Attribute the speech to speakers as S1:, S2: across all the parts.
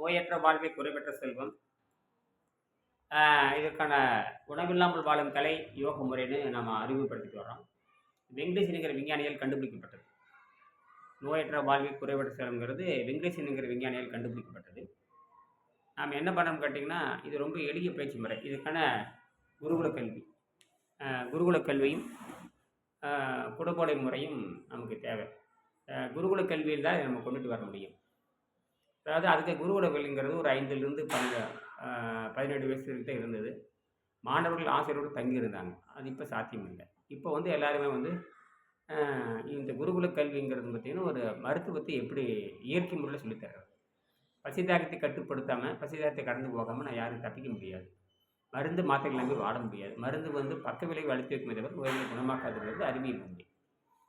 S1: நோயற்ற வாழ்வை குறைபெற்ற செல்வம். இதற்கான உணவில்லாமல் வாழும் கலை யோக முறைன்னு நம்ம அறிமுகப்படுத்திட்டு வரோம் வெங்கடேசனுங்கிற விஞ்ஞானியால் கண்டுபிடிக்கப்பட்டது. நோயற்ற வாழ்வை குறைபெற்ற செல்வங்கிறது வெங்கடேசனுங்கிற விஞ்ஞானியால் கண்டுபிடிக்கப்பட்டது. நாம் என்ன பண்ணோம்னு கேட்டிங்கன்னா இது ரொம்ப எளிய பயிற்சி முறை. இதுக்கான குருகுல கல்வி. குருகுல கல்வியும் குடும்படை முறையும் நமக்கு தேவை. குருகுல கல்வியில் தான் நம்ம கொண்டுட்டு வர முடியும். அதாவது அதுக்கு குருகுல கல்விங்கிறது ஒரு ஐந்துலேருந்து பன்னெண்டு பதினெட்டு வயசு கிட்டே இருந்தது. மாணவர்கள் ஆசிரியரோடு தங்கி இருந்தாங்க அது இப்போ சாத்தியம் இல்லை இப்போ வந்து எல்லாருமே வந்து இந்த குருகுல கல்விங்கிறது பார்த்திங்கன்னா ஒரு மருத்துவத்தை எப்படி இயற்கை முறையில் சொல்லித்தர்றது. பசிதாகத்தை கட்டுப்படுத்தாமல் பசிதாகத்தை கடந்து போகாமல் நான் யாரும் தப்பிக்க முடியாது. மருந்து மாத்திரைகள் நம்பி வாட முடியாது. மருந்து வந்து பக்க விளைவு அழுத்தி வைக்குமே தவிர நோய்களை குணமாக்காதுங்கிறது அறிவியல் உண்டு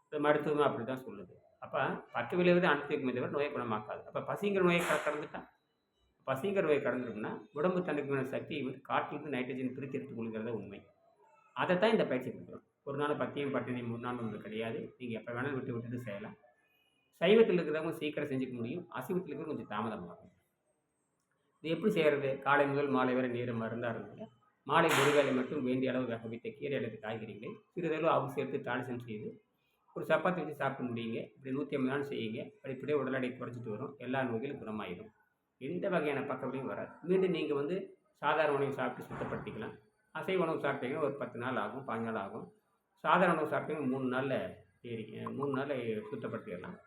S1: இப்போ மருத்துவமே அப்படி தான் சொல்லுது. அப்போ பற்று விளைவு தான் அழுத்தி தவிர நோயை குணமாக்காது. அப்போ பசிங்கிற நோயை க- கடந்துட்டா பசிங்கிற நோயை கடந்துட்டோம்னா உடம்பு தனக்குமான சக்தியை வந்து காற்றிலிருந்து நைட்ரஜன் பிரித்து எடுத்துக்கொள்கிறத உண்மை. அதை தான் இந்த பயிற்சி கொடுக்குறோம். ஒரு நாள் பத்தியம் பட்டினி மூணு நாள் உங்களுக்கு கிடையாது. நீங்கள் எப்போ வேணாலும் விட்டு விட்டுட்டு செய்யலாம். சைவத்தில் இருக்கிறவங்க சீக்கிரம் செஞ்சுக்க முடியும். அசைவத்தில் இருக்கிற கொஞ்சம் தாமதமாகும். இது எப்படி செய்கிறது காலை முதல் மாலை வரை நீரை மருந்தாக இருந்தது மாலை ஒரு வேலை மட்டும் வேண்டிய அளவு வேக வைத்த கீரை அல்லது காய்கறிகளை சிறிதளவு அவு சேர்த்து தாளிசம் செய்து ஒரு சப்பாத்தி வச்சு சாப்பிட்டு முடியுங்க. இப்படி நூற்றி ஐம்பது நாள் செய்யுங்க. படிப்படியே உடல் எடை குறைச்சிட்டு வரும். எல்லா நோய்களும் குணமாயிடும். எந்த வகையான பக்கத்துலையும் வராது. மீண்டும் நீங்கள் வந்து சாதாரண உணவு சாப்பிட்டு சுத்தப்படுத்திக்கலாம். அசைவ உணவு சாப்பிட்டீங்கன்னா ஒரு பத்து நாள் ஆகும் பாஞ்சு நாள் ஆகும். சாதாரண உணவு சாப்பிட்டீங்கன்னா மூணு நாளில் ஏறி மூணு நாளில் சுத்தப்படுத்திடலாம்.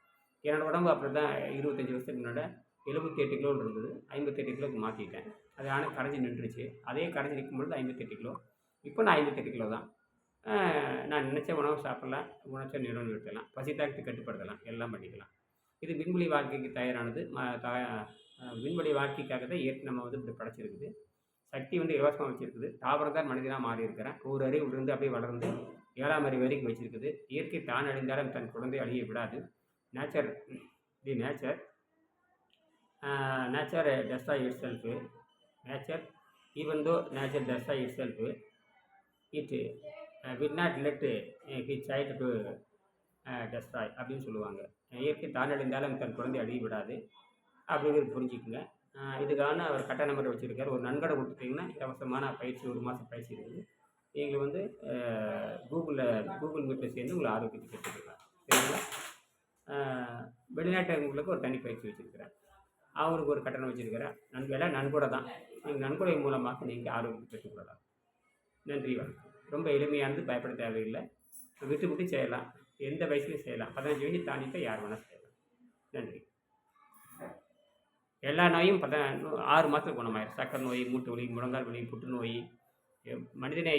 S1: என்னோடய உடம்பு அப்படி தான் இருபத்தஞ்சி வருஷத்துக்கு முன்னாடி எழுபத்தி எட்டு கிலோ இருந்தது. ஐம்பத்தெட்டு கிலோக்கு மாற்றிட்டேன் அது ஆனால் கரைஞ்சி நின்றுச்சு. அதே கரைஞ்சி நிற்கும் பொழுது ஐம்பத்தெட்டு கிலோ. இப்போ நான் ஐம்பத்தெட்டு கிலோ தான். நான் நினச்ச உணவு சாப்பிடலாம் உணச்ச நிறுவனம் நிறுத்தலாம் பசி தாக்கத்தை கட்டுப்படுத்தலாம் எல்லாம் பண்ணிக்கலாம். இது விண்வெளி வாழ்க்கைக்கு தயாரானது. ம த விண்வெளி வாழ்க்கைக்காக தான் இயற்கை நம்ம வந்து இப்படி படைச்சிருக்குது. சக்தி வந்து இலவசமாக வச்சுருக்குது. தாவரம் தான் மனிதனாக மாறி இருக்கிறேன். ஒரு அறிவு இருந்து அப்படியே வளர்ந்து ஏழாம் அறிவு வரைக்கும் வச்சுருக்குது. இயற்கை தான் அழிந்தாலும் தன் குழந்தை அழிய விடாது. Nature the nature nature destroy it self nature even though nature destroy it self it will not let he child to destroy அப்படின்னு சொல்லுவாங்க. இயற்கை தான் அழிந்தாலும் தன் குழந்தை அழிய விடாது அப்படிங்கிறது புரிஞ்சுக்குங்க. இதுக்கான அவர் கட்ட நம்பர் வச்சுருக்காரு. ஒரு நன்கடை கொடுத்துட்டிங்கன்னா இலவசமான பயிற்சி ஒரு மாதம் பயிற்சி இருக்குது. நீங்கள் வந்து கூகுளில் கூகுள் மீட்டில் சேர்ந்து உங்களை ஆரோக்கியத்தை கற்றுக்கலாம் சரிங்களா? அஹ் வெளிநாட்டவங்களுக்கு ஒரு தனி பயிற்சி வச்சுருக்கிறேன் அவங்களுக்கு ஒரு கட்டணம் வச்சுருக்கிறேன் நன் நன்கொடை தான். நீங்கள் நன்கொடை மூலமாக நீங்கள் ஆரோக்கியத்தை பெற்றுக்கொள்ளலாம் நன்றி வணக்கம். ரொம்ப எளிமையானது பயப்பட தேவையில்லை. விட்டு விட்டு செய்யலாம். எந்த வயசுலையும் செய்யலாம். பதினஞ்சு வயசு தாண்டிட்டு யார் வேணால் செய்யலாம். நன்றி. எல்லா நோயும் பத ஆறு மாதத்துக்கு குணமாயிரும். சக்கரை நோய் மூட்டு வலி முழங்கால் வலி புற்றுநோய் மனிதனை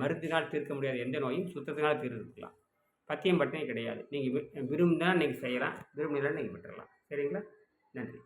S1: மருந்தினால் தீர்க்க முடியாத எந்த நோயும் சுத்தத்தினால் தீர்த்துக்கலாம் பத்தியம் பட்டினே கிடையாது. நீங்கள் விரும்பினா நீங்கள் செய்யலாம். விரும்பினா நீங்கள் விட்டுறலாம். சரிங்களா? நன்றி.